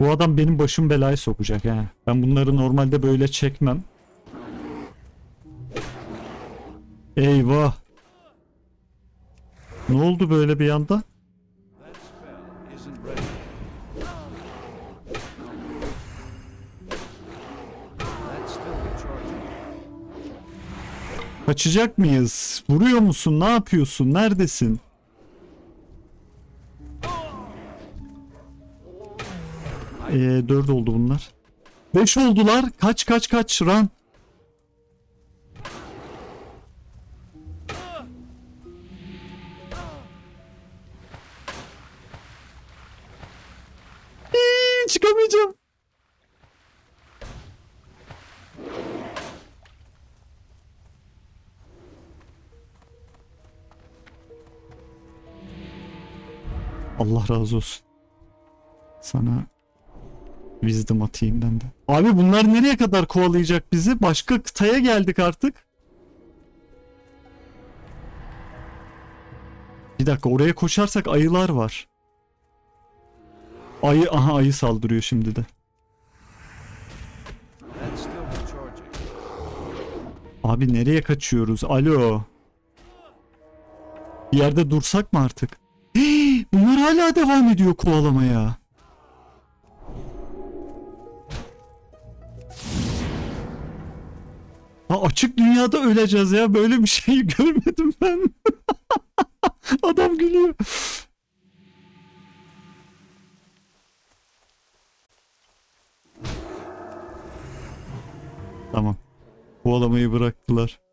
Bu adam benim başım belaya sokacak ha. Ben bunları normalde böyle çekmem. Eyvah. Ne oldu böyle bir anda? Kaçacak mıyız? Vuruyor musun? Ne yapıyorsun? Neredesin? Ee, 4 oldu bunlar. 5 oldular. Kaç kaç kaç. Run. Çıkamayacağım. Allah razı olsun. Sana wisdom atayım ben de. Abi bunlar nereye kadar kovalayacak bizi? Başka kıtaya geldik artık. Bir dakika oraya koşarsak ayılar var. Ayı aha ayı saldırıyor şimdi de. Abi nereye kaçıyoruz? Alo. Bir yerde dursak mı artık? Hii, bunlar hala devam ediyor kovalamaya. Ha, açık dünyada öleceğiz ya. Böyle bir şey görmedim ben. Adam gülüyor. Tamam. Kovalamayı bıraktılar.